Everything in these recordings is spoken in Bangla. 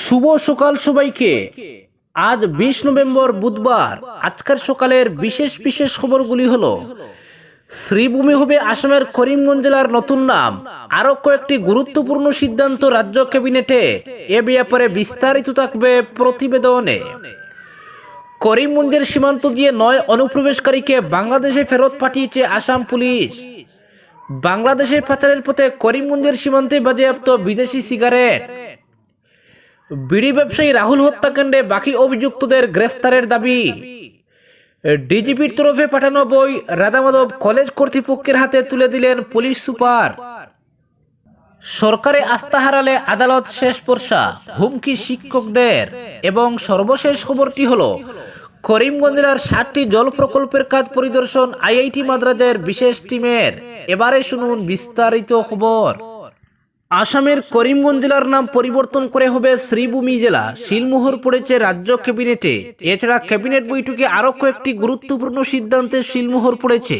শুভ সকাল সবাইকে। আজ বিশ নভেম্বর বুধবার। আজকের সকালের বিশেষ বিশেষ খবরগুলি হলো, শ্রীভূমি হবে আসামের করিমগঞ্জ জেলার নতুন নাম। আরও কয়েকটি গুরুত্বপূর্ণ সিদ্ধান্ত রাজ্য ক্যাবিনেটে। এ ব্যাপারে বিস্তারিত থাকবে প্রতিবেদনে। করিমগঞ্জের সীমান্ত দিয়ে নয় অনুপ্রবেশকারীকে বাংলাদেশে ফেরত পাঠিয়েছে আসাম পুলিশ। বাংলাদেশে পাচারের পথে করিমগঞ্জের সীমান্তে বাজেয়াপ্ত বিদেশি সিগারেট। বিড়ি ব্যবসায়ী রাহুল হত্যাকাণ্ডে বাকি অভিযুক্তদের গ্রেফতারের দাবি। ডিজিপির তরফে পাঠানো বই রাধামাধব কলেজ কর্তৃপক্ষের হাতে তুলে দিলেন পুলিশ সুপার। সরকারে আস্থা হারালে আদালত শেষ পর্ষা হুমকি শিক্ষকদের এবং সর্বশেষ খবরটি হলো, করিমগঞ্জ জেলার ষাটটি জল প্রকল্পের কাজ পরিদর্শন আইআইটি মাদ্রাজের বিশেষ টিমের। এবারে শুনুন বিস্তারিত খবর। আসামের করিমগঞ্জ জেলার নাম পরিবর্তন করে হবে শ্রীভূমি জেলা। শিলমোহর পড়েছে রাজ্য ক্যাবিনেটে। এছাড়া ক্যাবিনেট বৈঠকে আরও কয়েকটি গুরুত্বপূর্ণ সিদ্ধান্তে শিলমোহর পড়েছে।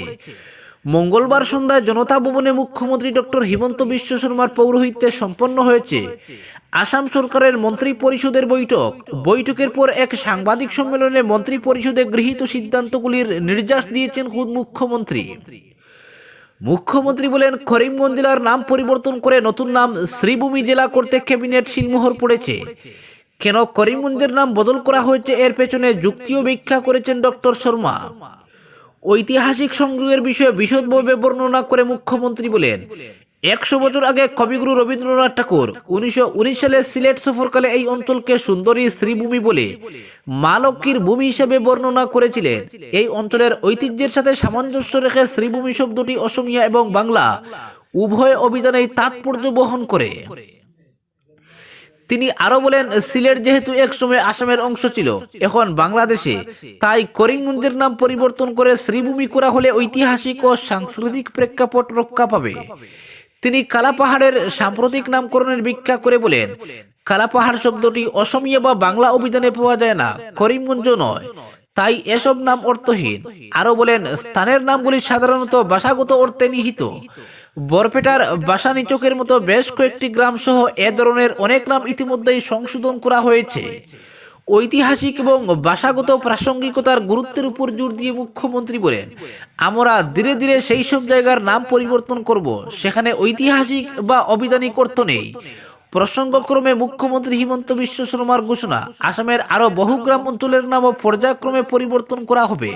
মঙ্গলবার সন্ধ্যায় জনতা ভবনে মুখ্যমন্ত্রী ডক্টর হিমন্ত বিশ্ব শর্মার পৌরোহিত্যে সম্পন্ন হয়েছে। আসাম সরকারের মন্ত্রী পরিষদের বৈঠক। বৈঠকের পর এক সাংবাদিক সম্মেলনে মন্ত্রী পরিষদে গৃহীত সিদ্ধান্তগুলির নির্যাস দিয়েছেন খুদ মুখ্যমন্ত্রী। মুখ্যমন্ত্রী বলেন, করিমগঞ্জ জেলার নাম পরিবর্তন করে নতুন নাম শ্রীভূমি জেলা করতে ক্যাবিনেট শিলমোহর পড়েছে। কেন করিমগঞ্জের নাম বদল করা হয়েছে, এর পেছনে যুক্তিও ব্যাখ্যা করেছেন ডক্টর শর্মা। ঐতিহাসিক সংযোগের বিষয়ে বিশদভাবে বর্ণনা করে মুখ্যমন্ত্রী বলেন একশো বছর আগে কবিগুরু রবীন্দ্রনাথ ঠাকুর উনিশশো উনিশ সালে সিলেট সফরকালে এই অঞ্চলকে সুন্দরী শ্রীভূমি বলে মা লক্ষ্মীর ভূমি হিসেবে বর্ণনা করেছিলেন। এই অঞ্চলের ঐতিহ্যের সাথে সামঞ্জস্য রেখে শ্রীভূমি শব্দটি অসমিয়া এবং বাংলা উভয় অভিধানেই তাৎপর্য বহন করে। তিনি আরও বলেন, সিলেট যেহেতু একসময় আসামের অংশ ছিল, এখন বাংলাদেশে। তাই করিমগঞ্জের নাম পরিবর্তন করে শ্রীভূমি করা হলে ঐতিহাসিক ও সাংস্কৃতিক প্রেক্ষাপট রক্ষা পাবে। তিনি কালাপাহাড়ের সাম্প্রতিক নামকরণের ব্যাখ্যা করে বলেন কালাপাহাড় শব্দটি অসমিয়া বা বাংলা অভিধানে পাওয়া যায় না, করিমগঞ্জ নয়। তাই এসব নাম অর্থহীন। আরও বলেন, স্থানের নামগুলি সাধারণত ভাষাগত অর্থে নিহিত। বরপেটার বাসা নিচকের মতো বেশ কয়েকটি গ্রাম সহ এ ধরনের অনেক নাম ইতিমধ্যেই সংশোধন করা হয়েছে। ঐতিহাসিক এবং ভাষাগত প্রাসঙ্গিকতার গুরুত্বের উপর জোর দিয়ে মুখ্যমন্ত্রী বলেন, আমরা ধীরে ধীরে সেই সব জায়গার নাম পরিবর্তন করব, সেখানে ঐতিহাসিক বা অবিধানিক অর্থ নেই। প্রসঙ্গক্রমে মুখ্যমন্ত্রী হিমন্ত বিশ্ব শর্মার ঘোষণা, আসামের আরও বহু গ্রাম অঞ্চলের নামও পর্যায়ক্রমে পরিবর্তন করা হবে।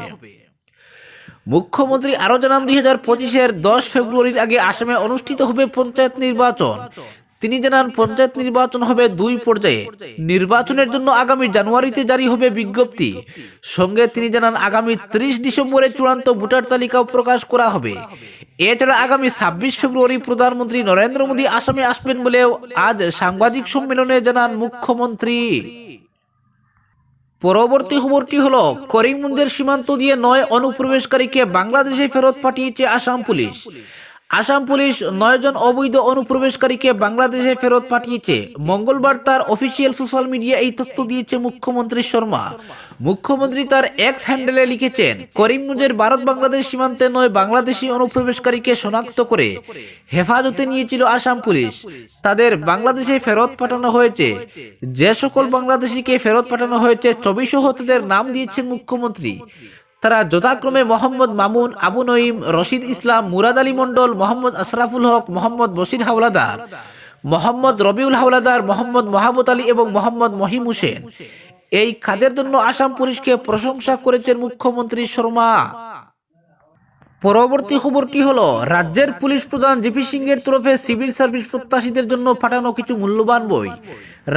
মুখ্যমন্ত্রী আরও জানান, দুই হাজার পঁচিশের দশ ফেব্রুয়ারির আগে আসামে অনুষ্ঠিত হবে পঞ্চায়েত নির্বাচন। তিনি জানান, পঞ্চায়েত নির্বাচন হবে দুই পর্যায়ে। নির্বাচনের জন্য আগামী জানুয়ারিতে জারি হবে বিজ্ঞপ্তি। সঙ্গে তিনি জানান, আগামী ত্রিশ ডিসেম্বরে চূড়ান্ত ভোটার তালিকাও প্রকাশ করা হবে। এছাড়া আগামী ছাব্বিশ ফেব্রুয়ারি প্রধানমন্ত্রী নরেন্দ্র মোদী আসামে আসবেন বলেও আজ সাংবাদিক সম্মেলনে জানান মুখ্যমন্ত্রী। পরবর্তী খবরটি হলো, করিমগঞ্জের সীমান্ত দিয়ে নয় অনুপ্রবেশকারীকে বাংলাদেশে ফেরত পাঠিয়েছে আসাম পুলিশ। আসাম পুলিশ নয় জন অবৈধ অনুপ্রবেশকারীকে বাংলাদেশে ফেরত পাঠিয়েছে। মঙ্গলবার তার অফিসিয়াল সোশ্যাল মিডিয়া এই তথ্য দিয়েছে মুখ্যমন্ত্রী শর্মা। মুখ্যমন্ত্রী তার এক্স হ্যান্ডেলে লিখেছেন, করিমগঞ্জের ভারত বাংলাদেশ সীমান্তে নয় বাংলাদেশি অনুপ্রবেশকারীকে শনাক্ত করে হেফাজতে নিয়েছিল আসাম পুলিশ। তাদের বাংলাদেশে ফেরত পাঠানো হয়েছে। যে সকল বাংলাদেশিকে ফেরত পাঠানো হয়েছে চবিশহ তাদের নাম দিয়েছেন মুখ্যমন্ত্রী। তারা যথাক্রমে মোহাম্মদ মামুন, আবু নঈম, রশিদ ইসলাম, মুরাদ আলী মন্ডল মোহাম্মদ আশরাফুল হক, মোহাম্মদ বশির হাওলাদার, মোহাম্মদ রবিউল হাওলাদার, মোহাম্মদ মহাবত আলী এবং মোহাম্মদ মহিম হুসেন। এই খাদের জন্য আসাম পুলিশকে প্রশংসা করেছেন মুখ্যমন্ত্রী শর্মা। পরবর্তী খবরটি হলো, রাজ্যের পুলিশ প্রধান জিপি সিং এর তরফে সিভিল সার্ভিস প্রত্যাশীদের জন্য পাঠানো কিছু মূল্যবান বই।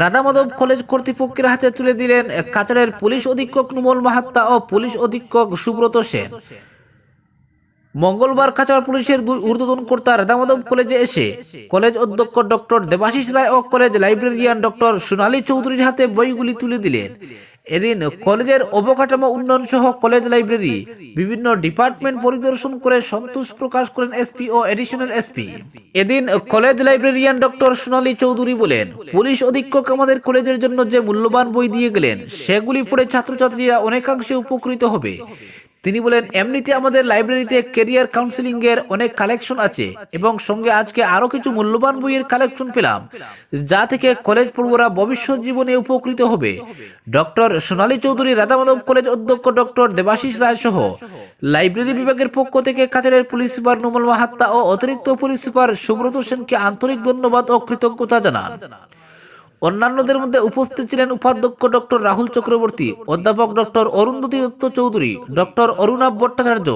রাধামাধব কলেজ কর্তৃপক্ষের হাতে তুলে দিলেন কাছাড়ের পুলিশ অধীক্ষক নুমল মাহাত্তা ও পুলিশ অধীক্ষক সুব্রত সেন। মঙ্গলবার কাছাড় পুলিশের দুই ঊর্ধ্বতন কর্তা রাধামাধব কলেজে এসে কলেজ অধ্যক্ষ ডক্টর দেবাশিস রায় ও কলেজ লাইব্রেরিয়ান ডক্টর সোনালী চৌধুরীর হাতে বইগুলি তুলে দিলেন। এদিন কলেজের অবকাঠামো উন্নয়ন সহ কলেজ লাইব্রেরি, বিভিন্ন ডিপার্টমেন্ট পরিদর্শন করে সন্তোষ প্রকাশ করেন এসপি ও এডিশনাল এসপি এদিন college librarian doctor Sonali Chowdhury বলেন, পুলিশ অধীক্ষক আমাদের কলেজের জন্য যে মূল্যবান বই দিয়ে গেলেন, সেগুলি পড়ে ছাত্রছাত্রীরা অনেকাংশে উপকৃত হবে। তিনি বলেন, এমনিতে আমাদের লাইব্রেরিতে কেরিয়ার কাউন্সিলিং এর অনেক কালেকশন আছে এবং সঙ্গে আজকে আরও কিছু মূল্যবান বইয়ের কালেকশন পেলাম, যা থেকে কলেজ পড়ুয়ারা ভবিষ্যৎ জীবনে উপকৃত হবে। ডক্টর সোনালী চৌধুরী রাধামাধব কলেজ অধ্যক্ষ ডক্টর দেবাশিস রায় সহ লাইব্রেরি বিভাগের পক্ষ থেকে কাছাড়ের পুলিশ সুপার নোমল মাহাত্তা ও অতিরিক্ত পুলিশ সুপার সুব্রত সেনকে আন্তরিক ধন্যবাদ ও কৃতজ্ঞতা জানান। অন্যান্যদের মধ্যে উপস্থিত ছিলেন উপাধ্যক্ষ ডক্টর রাহুল চক্রবর্তী, অধ্যাপক doctor Arundhati Dutta Chowdhury, doctor Arunava Bhattacharya,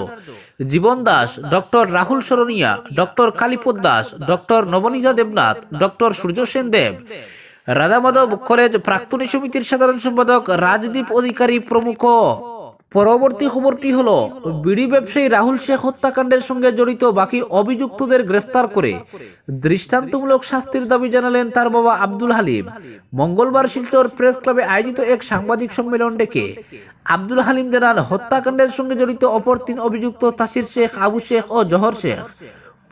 Jiban Das, doctor Rahul Saraniya doctor Kalipada Das, doctor Nabanita Debnath, doctor Surya Sen Dev. Radhamadhab college প্রাক্তনী সমিতির সাধারণ সম্পাদক, রাজদীপ অধিকারী প্রমুখ। পরবর্তী খবরটি হল? বিড়ি ব্যবসায়ী রাহুল শেখ হত্যাকাণ্ডের সঙ্গে জড়িত বাকি অভিযুক্তদের গ্রেফতার করে দৃষ্টান্তমূলক শাস্তির দাবি জানালেন তার বাবা আব্দুল হালিম। মঙ্গলবার শিলচর প্রেস ক্লাবে আয়োজিত এক সাংবাদিক সম্মেলন ডেকে আব্দুল হালিম জানান, হত্যাকাণ্ডের সঙ্গে জড়িত অপর তিন অভিযুক্ত তাসির শেখ, আবু শেখ ও জহর শেখ।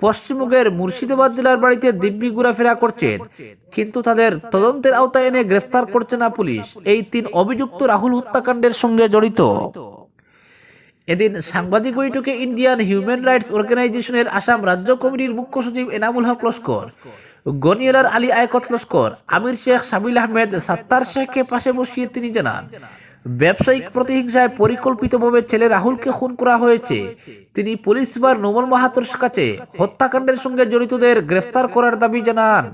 পশ্চিমবঙ্গের মুর্শিদাবাদ জেলার বাড়িতে দিব্যি ঘোরাফেরা করছেন। কিন্তু তাদের তদন্তের আওতায় এনে গ্রেফতার করছে না পুলিশ। এই তিন অভিযুক্ত রাহুল হত্যাকাণ্ডের সঙ্গে জড়িত। এদিন সাংবাদিক বৈঠকে ইন্ডিয়ান হিউম্যান রাইটস অর্গানাইজেশনের আসাম রাজ্য কমিটির মুখ্য সচিব এনামুল হক লস্কর, গনিয়ালার আলী আয়কত লস্কর, আমির শেখ সাবিল আহমেদ সাত্তার শেখকে পাশে বসিয়ে তিনি জানান। ব্যবসায়িক প্রতিহিংসায় পরিকল্পিতভাবে ছেলে রাহুলকে খুন করা হয়েছে। তিনি পুলিশ সুপার নোমল মাহাতোর কাছে হত্যাকাণ্ডের সঙ্গে জড়িতদের গ্রেফতার করার দাবি জানান।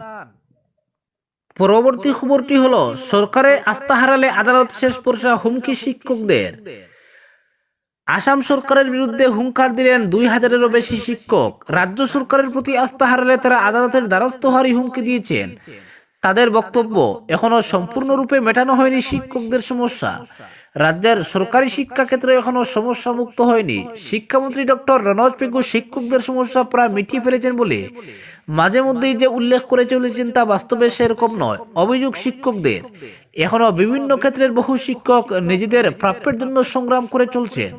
পরবর্তী খবরটি হলো সরকারে আস্থা হারালে আদালত শেষ পর্যা হুমকি শিক্ষকদের। আসাম সরকারের বিরুদ্ধে হুঙ্কার দিলেন দুই হাজারেরও বেশি শিক্ষক। রাজ্য সরকারের প্রতি আস্থা হারালে তারা আদালতের দ্বারস্থ হওয়ারই হুমকি দিয়েছেন। তাদের বক্তব্য এখনও সম্পূর্ণরূপে মেটানো হয়নি শিক্ষকদের সমস্যা। রাজ্যের সরকারি শিক্ষা ক্ষেত্রে এখনও সমস্যা মুক্ত হয়নি। শিক্ষামন্ত্রী ডক্টর রনজ পেগু শিক্ষকদের সমস্যা প্রায় মিটিয়ে ফেলেছেন বলে মাঝে মধ্যেই যে উল্লেখ করে চলেছেন তা বাস্তবে সেরকম নয়, অভিযোগ শিক্ষকদের। এখনও বিভিন্ন ক্ষেত্রের বহু শিক্ষক নিজেদের প্রাপ্যের জন্য সংগ্রাম করে চলছেন।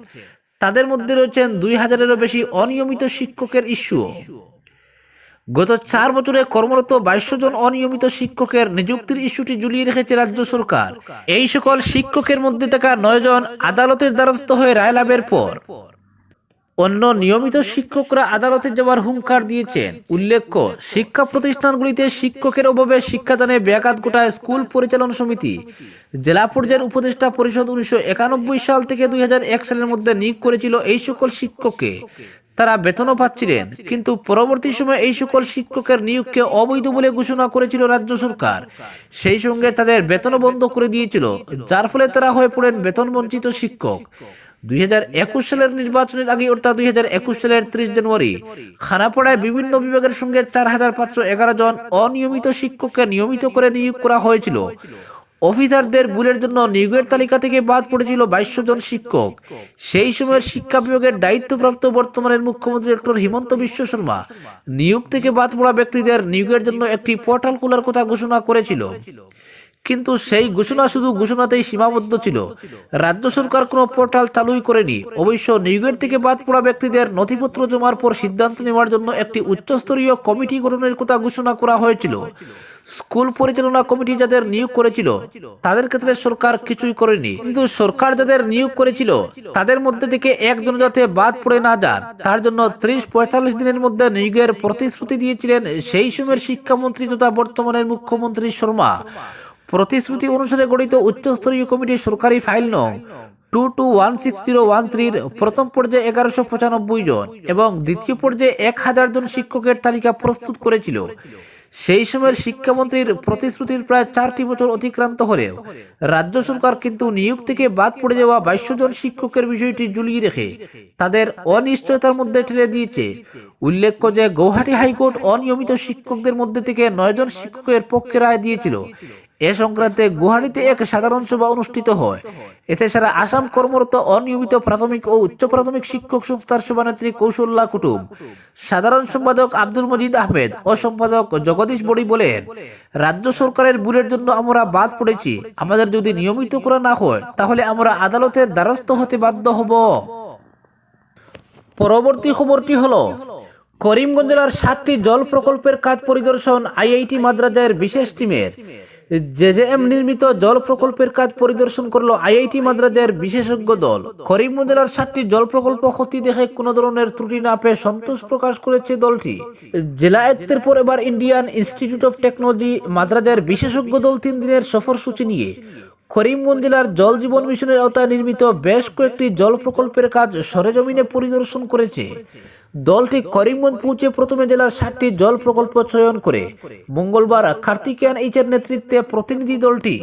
তাদের মধ্যে রয়েছেন দুই হাজারেরও বেশি অনিয়মিত শিক্ষকের ইস্যু গত চার বছরে কর্মরত বাইশশো জন অনিয়মিত শিক্ষকের নিযুক্তির ইস্যুটি ঝুলিয়ে রেখেছে রাজ্য সরকার। এই সকল শিক্ষকের মধ্যে থাকা নয় জন আদালতের দ্বারস্থ হয়ে রায় লাভের পর। অন্য নিয়মিত শিক্ষকরা আদালতে যাওয়ার হুঙ্কার দিয়েছেন। উল্লেখ্য, শিক্ষা প্রতিষ্ঠানগুলিতে শিক্ষকের অভাবে শিক্ষাদানে ব্যাঘাত ঘটায় স্কুল পরিচালনা সমিতি। জেলা পর্যায়ের উপদেষ্টা পরিষদ উনিশশো একানব্বই সাল থেকে দুই হাজার এক সালের মধ্যে নিয়োগ করেছিল এই সকল শিক্ষককে। তারা বেতনও পাচ্ছিলেন, কিন্তু পরবর্তী সময়ে এই সকল শিক্ষকের নিয়োগকে অবৈধ বলে ঘোষণা করেছিল রাজ্য সরকার। সেই সঙ্গে তাদের বেতনও বন্ধ করে দিয়েছিল, যার ফলে তারা হয়ে পড়েন বেতন বঞ্চিত শিক্ষক। দুই হাজার একুশ সালের নির্বাচনের আগে অর্থাৎ দুই হাজার একুশ সালের ত্রিশ জানুয়ারি, খানাপাড়ায় বিভিন্ন বিভাগের সঙ্গে চার হাজার পাঁচশো এগারো জন অনিয়মিত শিক্ষককে নিয়মিত করে নিয়োগ করা হয়েছিল। অফিসারদের ভুলের জন্য নিয়োগের তালিকা থেকে বাদ পড়েছিল বাইশ জন শিক্ষক। সেই সময়ের শিক্ষা বিভাগের দায়িত্বপ্রাপ্ত বর্তমানের মুখ্যমন্ত্রী ডক্টর হিমন্ত বিশ্ব শর্মা নিয়োগ থেকে বাদ পড়া ব্যক্তিদের নিয়োগের জন্য একটি পোর্টাল খোলার কথা ঘোষণা করেছিল। কিন্তু সেই ঘোষণা শুধু ঘোষণাতেই সীমাবদ্ধ ছিল। রাজ্য সরকার কোনো পোর্টাল চালুই করেনি। অবশ্য নিয়োগের থেকে বাদ পড়া ব্যক্তিদের নথিপত্র জমার পর সিদ্ধান্ত নেওয়ার জন্য একটি উচ্চস্তরীয় কমিটি গঠনের কথা ঘোষণা করা হয়েছিল। স্কুল পরিচালনা কমিটি যাদের নিয়োগ করেছিল, তাদের ক্ষেত্রে সরকার কিছুই করেনি। কিন্তু সরকার যাদের নিয়োগ করেছিল, তাদের মধ্যে থেকে একজন যাতে বাদ পড়ে না যান, তার জন্য ত্রিশ পঁয়তাল্লিশ দিনের মধ্যে নিয়োগের প্রতিশ্রুতি দিয়েছিলেন সেই সময়ের শিক্ষামন্ত্রী তথা বর্তমানের মুখ্যমন্ত্রী শর্মা। প্রতিশ্রুতি অনুসারে গঠিত উচ্চস্তরীয় কমিটির সরকারি ফাইল নং two two one six zero one থ্রির প্রথম পর্যায়ে এগারোশো পঁচানব্বই জন এবং দ্বিতীয় পর্যায়ে এক হাজার জন শিক্ষকের তালিকা প্রস্তুত করেছিল। সেই সময়ের শিক্ষামন্ত্রীর প্রতিশ্রুতির প্রায় চারটি বছর অতিক্রান্ত হলেও রাজ্য সরকার কিন্তু নিয়োগ থেকে বাদ পড়ে যাওয়া বাইশশো জন শিক্ষকের বিষয়টি ঝুলিয়ে রেখে তাদের অনিশ্চয়তার মধ্যে ঠেলে দিয়েছে। উল্লেখ্য যে গৌহাটি হাইকোর্ট অনিয়মিত শিক্ষকদের মধ্যে থেকে নয় জন শিক্ষকের পক্ষে রায় দিয়েছিল। এ সংক্রান্তে গুয়াহাটিতে এক সাধারণ সভা অনুষ্ঠিত হয়। এতে সারা আসাম কর্মরত অনিয়মিত প্রাথমিক ও উচ্চ প্রাথমিক শিক্ষক সংস্থার সভানেত্রী কৌশল্যা কুটুম, সাধারণ সম্পাদক আব্দুল মজিদ আহমেদ ও সম্পাদক জগদীশ বড়ি বলেন, রাজ্য সরকারের ভুলের জন্য আমরা বাদ পড়েছি। আমাদের যদি নিয়মিত করা না হয়, তাহলে আমরা আদালতের দ্বারস্থ হতে বাধ্য হব। পরবর্তী খবরটি হলো, করিমগঞ্জ জেলার সাতটি জল প্রকল্পের কাজ পরিদর্শন আইআইটি মাদ্রাজের বিশেষ টিমের। জেজেএম নির্মিত জল প্রকল্পের কাজ পরিদর্শন করল আইআইটি মাদ্রাজের বিশেষজ্ঞ দল। করিমগঞ্জ জেলার সাতটি জল প্রকল্প ক্ষতি দেখে কোনো ধরনের ত্রুটি না পেয়ে সন্তোষ প্রকাশ করেছে দলটি। জেলা আয়ত্তের পর এবার ইন্ডিয়ান ইনস্টিটিউট অফ টেকনোলজি মাদ্রাজের বিশেষজ্ঞ দল তিন দিনের সফরসূচি নিয়ে। করিমগঞ্জ জেলার জল জীবন মিশনের আওতায় নির্মিত বেশ কয়েকটি জল প্রকল্পের কাজ সরেজমিনে পরিদর্শন করেছে। দলটি করিমগঞ্জ পৌঁছে প্রথমে জেলার ষাটটি জল প্রকল্প চয়ন করে মঙ্গলবার কার্তিকেয়ান এইচের নেতৃত্বে প্রতিনিধি দলটি।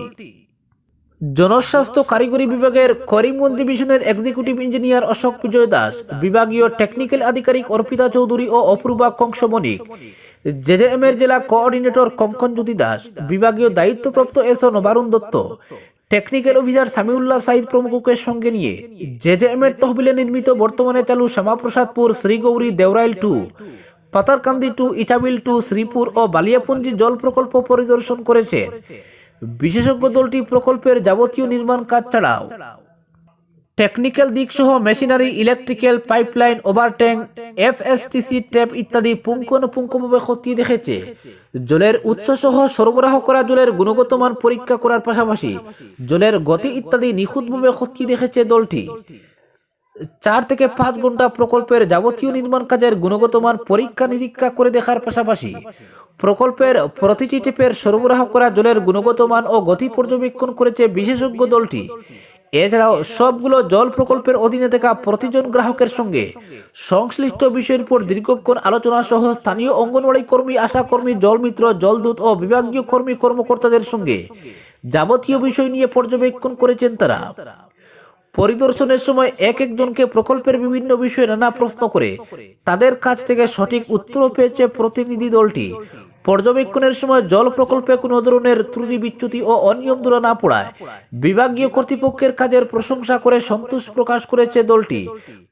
জনস্বাস্থ্য কারিগরি বিভাগের করিমগঞ্জ ডিভিশনের এক্সিকিউটিভ ইঞ্জিনিয়ার অশোক বিজয় দাস, বিভাগীয় টেকনিক্যাল আধিকারিক অর্পিতা চৌধুরী ও অপূর্বা কংসমণিক জেজেএম এর জেলা কোঅর্ডিনেটর কঙ্কন জ্যোতি দাস, বিভাগীয় দায়িত্বপ্রাপ্ত SO Nabarun Dutta. Technical officer Samiullah Saeed প্রমুখকে সঙ্গে নিয়ে জেজেএম এর তহবিলে নির্মিত বর্তমানে চালু Shyamaprasadpur Srigouri Deorail two, Patharkandi two, Itabil two, Sripur ও বালিয়াপুঞ্জি জল প্রকল্প পরিদর্শন করেছে। বিশেষজ্ঞ দলটি প্রকল্পের যাবতীয় নির্মাণ কাজ ছাড়াও টেকনিক্যাল দিক সহ machinery, electrical, pipeline, over tank, FSTC tap ইত্যাদি পুঙ্খানুপুঙ্খভাবে খতিয়ে দেখেছে। জলের উৎস সহ সরবরাহ করা জলের গুণগত মান পরীক্ষা করার পাশাপাশি জলের গতি ইত্যাদি নিখুঁতভাবে খতিয়ে দেখেছে দলটি। চার থেকে পাঁচ ঘণ্টা প্রকল্পের যাবতীয় নির্মাণ কাজের গুণগত মান পরীক্ষা নিরীক্ষা করে দেখার পাশাপাশি প্রকল্পের প্রতিটি টেপের সরবরাহ করা জলের গুণগত মান ও গতি পর্যবেক্ষণ করেছে বিশেষজ্ঞ দলটি। এছাড়াও সবগুলো জল প্রকল্পের অধীনে থাকা প্রতিজন গ্রাহকের সঙ্গে সংশ্লিষ্ট বিষয়ের উপর দীর্ঘক্ষণ আলোচনা সহ স্থানীয় অঙ্গনওয়াড়ি কর্মী, আশা কর্মী জলমিত্র জলদূত ও বিভাগীয় কর্মী কর্মকর্তাদের সঙ্গে যাবতীয় বিষয় নিয়ে পর্যবেক্ষণ করেছেন তারা। পরিদর্শনের সময় এক একজনকে প্রকল্পের বিভিন্ন বিষয়ে নানা প্রশ্ন করে তাদের কাছ থেকে সঠিক উত্তর পেয়েছে প্রতিনিধি দলটি। পর্যবেক্ষণের সময় জল প্রকল্পে কোনো ধরনের ত্রুটি, বিচ্যুতি ও অনিয়ম ধরা না পড়ায়। বিভাগীয় কর্তৃপক্ষের কাজের প্রশংসা করে সন্তোষ প্রকাশ করেছে দলটি।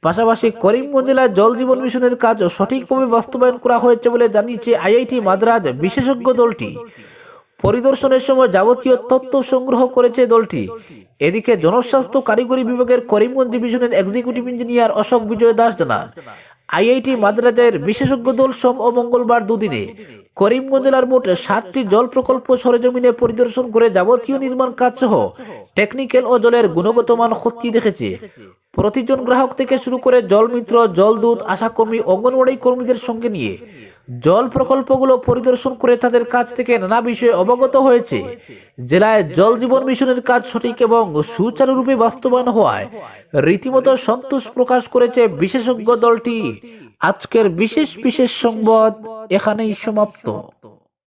পাশাপাশি করিমগঞ্জ জেলায় জল জীবন মিশনের কাজ সঠিকভাবে বাস্তবায়ন করা হয়েছে বলে জানিয়েছে আইআইটি মাদ্রাজ বিশেষজ্ঞ দলটি। পরিদর্শনের সময় যাবতীয় তথ্য সংগ্রহ করেছে দলটি। এদিকে জনস্বাস্থ্য কারিগরি বিভাগের করিমগঞ্জ ডিভিশনের এক্সিকিউটিভ ইঞ্জিনিয়ার অশোক বিজয় দাস জানান আইআইটি মাদ্রাজের বিশেষজ্ঞ দল সোম ও মঙ্গলবার দুদিনে করিমগঞ্জ মোট সাতটি জল প্রকল্প সরেজমিনে পরিদর্শন করে যাবতীয় নির্মাণ কাজ সহ টেকনিক্যাল ও জলের গুণগত মান খতিয়ে দেখেছে। প্রতিজন গ্রাহক থেকে শুরু করে জল মিত্র জলদূত, আশাকর্মী, অঙ্গনওয়াড়ি কর্মীদের সঙ্গে নিয়ে জল প্রকল্পগুলো পরিদর্শন করে তাদের কাছ থেকে নানা বিষয়ে অবগত হয়েছে। জেলায় জল জীবন মিশনের কাজ সঠিক এবং সুচারুরূপে বাস্তবায়ন হওয়ায় রীতিমতো সন্তোষ প্রকাশ করেছে বিশেষজ্ঞ দলটি। আজকের বিশেষ বিশেষ সংবাদ এখানেই সমাপ্ত।